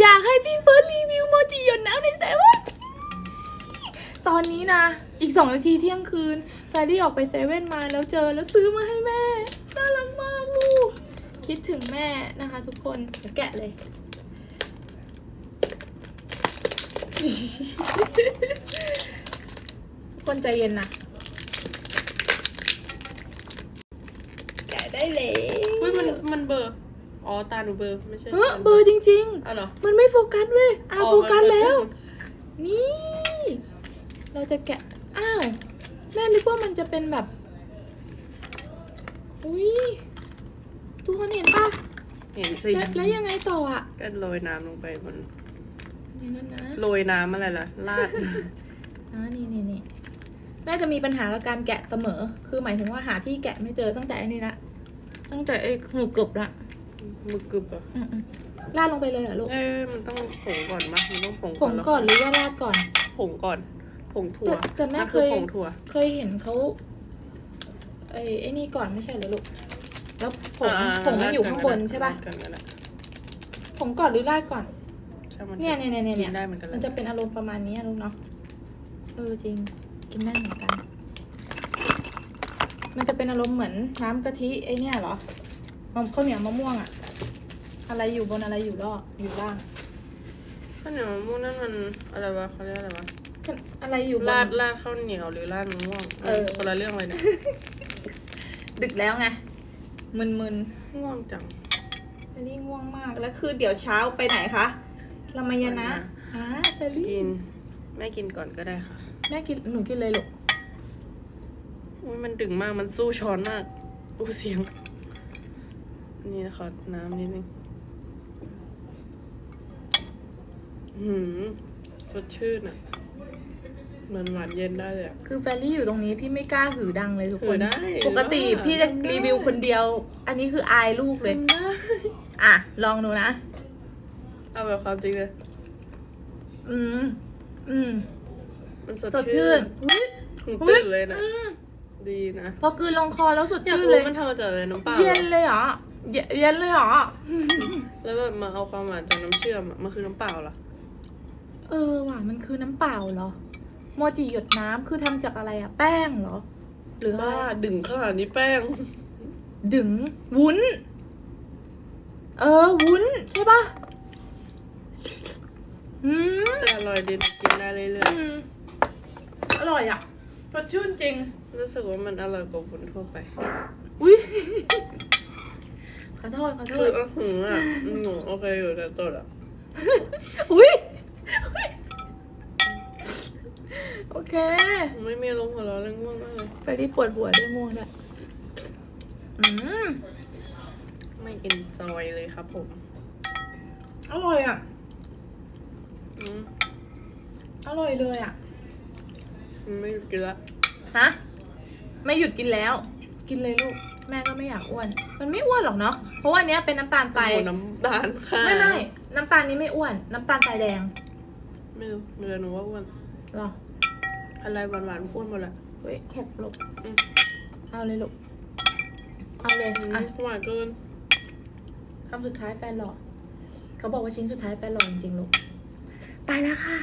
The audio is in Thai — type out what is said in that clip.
อยากให้พี่เฟิร์สรีวิวโมจิหยดน้ำในเซเว่นตอนนี้นะ อีกสองนาทีเที่ยงคืน แฟรี่ออกไปเซเว่นมาแล้วเจอแล้วซื้อมาให้แม่ น่ารักมากลูก คิดถึงแม่นะคะทุกคนเดี๋ยวแกะเลยทุกคนใจเย็นนะ แกะได้เลยอุ้ยมันมันเบลอร์ อ๋อ ตาหนูเบลอร์ไม่ใช่เออเบอร์จริงอ๋อเหรอๆมันไม่โฟกัสเว้ยอะอ๋อโฟกัสมันแล้วนี่ เราจะแกะ อ้าว แม่นึกว่ามันจะเป็นแบบ อุ้ยทุกคนเห็นปะเห็นสิแล้วแล้วยังไงต่ออะ ก็โรยน้ำลงไปบนอย่างนั้นนะ โรยน้ำอะไรล่ะราด อ่านี่นี่นี่แม่จะมีปัญหากับการแกะเสมอ คือหมายถึงว่าหาที่แกะไม่เจอตั้งแต่อันนี้ละ ตั้งแต่ไอ้หมูกรุบละ มึกกึบอะอืมอืมลาดลงไปเลยเหรอลูก เอ้ยมันต้องผงก่อนมะมันต้องผงผงก่อนหรือว่าราดก่อน ผงก่อน ผงถั่วแต่แต่แม่นั่นคือเคย ผงถั่ว เคยเห็นเขาไอ้ไอ้นี่ก่อนไม่ใช่เหรอลูก แล้วผงอ่าผงมันอยู่ข้างบนใช่ปะราดกันก็ได้ผงก่อนหรือราดก่อน ใช่มันเนี่ยเนี่ยเนี่ยเนี่ยกินได้เหมือนกันเลยมันจะเป็นอารมณ์ประมาณนี้อะลูกเนาะ เออจริง กินได้เหมือนกัน มันจะเป็นอารมณ์เหมือนน้ำกะทิไอเนี่ยเหรอมะ ข้าวเหนียวมะม่วงอะอะไรอยู่บนอะไรอยู่ล่ออยู่ล่างข้าวเหนียวมะม่วงนั่นมันอะไรวะเขาเรียกอะไรวะอะไรอยู่บน ราดราดข้าวเหนียวหรือราดมะม่วงเออ คนละเรื่องเลยเนี่ยดึกแล้วไงมึนง่วงจังๆเฟรรี่ง่วงมากแล้วคือเดี๋ยวเช้าไปไหนคะลามายนะฮะเฟรรี่กินแม่กินก่อนก็ได้ค่ะแม่กินหนูกินเลยลูก อุ้ยมันดึงมากมันสู้ช้อนมากอู้เสียง นี่ขอน้ำนิดนึงหืมสดชื่นอะเหมือนหวานเย็นได้เลยอะคือแฟรรี่อยู่ตรงนี้พี่ไม่กล้าหือดังเลยทุกคน หือได้ปกติได้พี่จะได้ รีวิวคนเดียว อันนี้คืออายลูกเลย ได้อะ ลองดูนะ เอาแบบความจริงเลย อืม อืม มันสดสดชื่นอุ๊ยถึงตื่นเลยนะ อืมดีนะพอกลืนลงคอแล้วสดอยากชื่นรู้เลยมันทำมาจากอะไรน้ำเปล่าเย็นเหรอเลยเหรอ เยเย็นเลยเหรอ แล้วแบบมาเอาความหวานจากน้ำเชื่อมอะมันคือน้ำเปล่าเหรอ เออว่ะมันคือน้ำเปล่าเหรอ โมจิหยดน้ำคือทำจากอะไรอะแป้งเหรอ หรืออะไรบ้าดึงขนาดนี้แป้ง ดึงวุ้น เออ วุ้น ใช่ปะอืม แต่อร่อยดีกินได้เรื่อยอืมอร่อยอะสดชื่นจริง ๆ รู้สึกว่ามันอร่อยกว่าวุ้นทั่วไป อุ้ย ขอโทษขอโทคือษอื้อหืออะหนูโอเคอยู่แต่ตัวอะอุ้ยอุ๊ยโอเคไม่มีลมณ์หัวเราะเรื่องง่วงมากเลยไปที่ปวดหัวด้วยม่วงด้วยอืมไม่เอ็นจอยเลยครับผมอร่อยอะ อืมอร่อยเลยอะ ไม่หยุดกินละฮะ ไม่หยุดกินแล้ว กินเลยลูก แม่ก็ไม่อยากอ้วน มันไม่อ้วนหรอกเนาะ เพราะว่าอันเนี้ยเป็นน้ำตาลทรายโอ้โหน้ำตาลค่ะไม่ไม่น้ำตาลนี้ไม่อ้วน น้ำตาลทรายแดงไม่รู้เรือหนูว่าอ้วนเหรออะไรหวานๆอ้วนหมดแหละ เฮ้ยหกลูกอืม เอาเลยลูก เอาเลยอืมอะหวานเกินคำสุดท้ายแฟนหล่อเขาบอกว่าชิ้นสุดท้ายแฟนหล่อจริงๆลูก ไปแล้วค่ะ